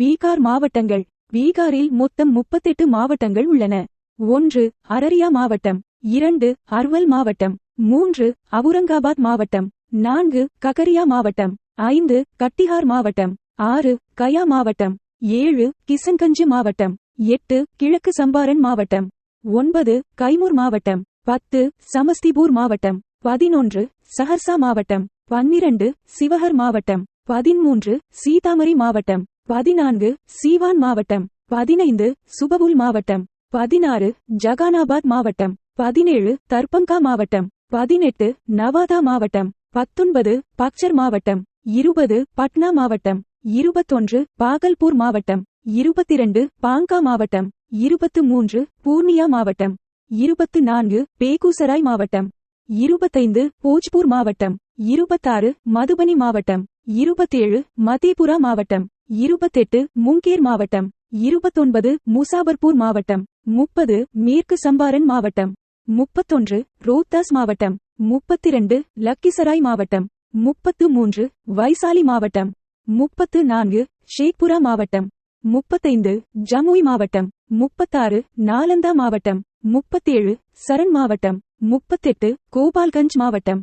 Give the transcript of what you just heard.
பீகார் மாவட்டங்கள். பீகாரில் மொத்தம் முப்பத்தெட்டு மாவட்டங்கள் உள்ளன. ஒன்று அரரியா மாவட்டம். இரண்டு அர்வல் மாவட்டம். மூன்று அவுரங்காபாத் மாவட்டம். நான்கு ககரியா மாவட்டம். ஐந்து கட்டிஹார் மாவட்டம். ஆறு கயா மாவட்டம். ஏழு கிசன்கஞ்ச் மாவட்டம். எட்டு கிழக்கு சம்பாரன் மாவட்டம். ஒன்பது கைமூர் மாவட்டம். பத்து சமஸ்திபூர் மாவட்டம். பதினொன்று சஹர்சா மாவட்டம். பன்னிரண்டு சிவஹர் மாவட்டம். பதிமூன்று சீதாமரி மாவட்டம். பதினான்கு சீவான் மாவட்டம். பதினைந்து சுபபுல் மாவட்டம். பதினாறு ஜகானாபாத் மாவட்டம். பதினேழு தர்பங்கா மாவட்டம். பதினெட்டு நவாதா மாவட்டம். பத்தொன்பது பக்சர் மாவட்டம். இருபது பட்னா மாவட்டம். இருபத்தொன்று பாகல்பூர் மாவட்டம். இருபத்திரண்டு பாங்கா மாவட்டம். இருபத்து மூன்று பூர்ணியா மாவட்டம். இருபத்து நான்கு பேகுசராய் மாவட்டம். இருபத்தைந்து போஜ்பூர் மாவட்டம். இருபத்தாறு மதுபனி மாவட்டம். இருபத்தேழு மதேபுரா மாவட்டம். இருபத்தெட்டு முங்கேர் மாவட்டம். இருபத்தொன்பது முசாபர்பூர் மாவட்டம். முப்பது மேற்கு சம்பாரன் மாவட்டம். முப்பத்தொன்று ரோத்தாஸ் மாவட்டம். முப்பத்திரண்டு லக்கிசராய் மாவட்டம். முப்பத்து மூன்று வைசாலி மாவட்டம். முப்பத்து நான்கு ஷேக்புரா மாவட்டம். முப்பத்தைந்து ஜமுய் மாவட்டம். முப்பத்தாறு நாலந்தா மாவட்டம். முப்பத்தேழு சரண் மாவட்டம். முப்பத்தெட்டு கோபால்கஞ்ச் மாவட்டம்.